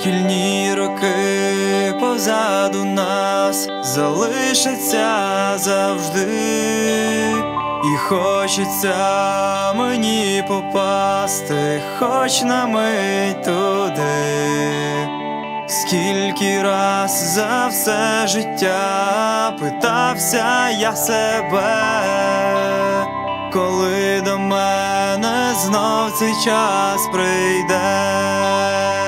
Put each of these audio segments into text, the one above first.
Шкільні роки позаду нас залишаться завжди, і хочеться мені попасти, хоч на мить туди. Скільки раз за все життя питався я себе, коли до мене знов цей час прийде.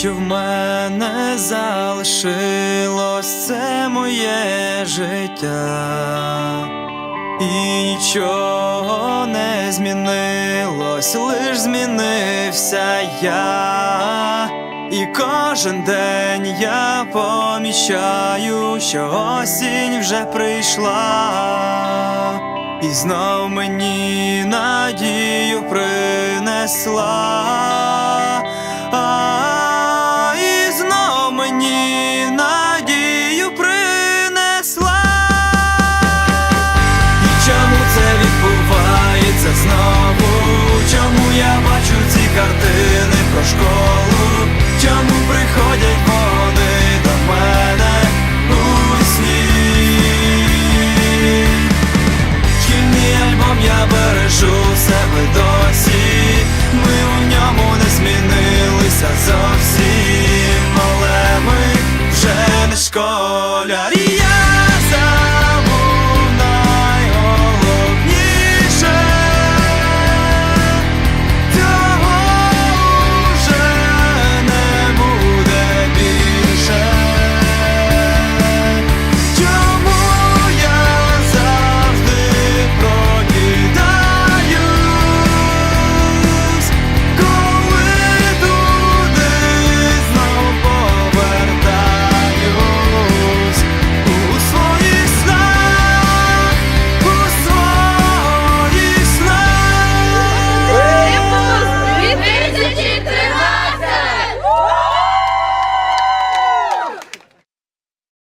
Що в мене залишилось, це моє життя, і нічого не змінилось, лиш змінився я, і кожен день я помічаю, що осінь вже прийшла, і знов мені надію принесла.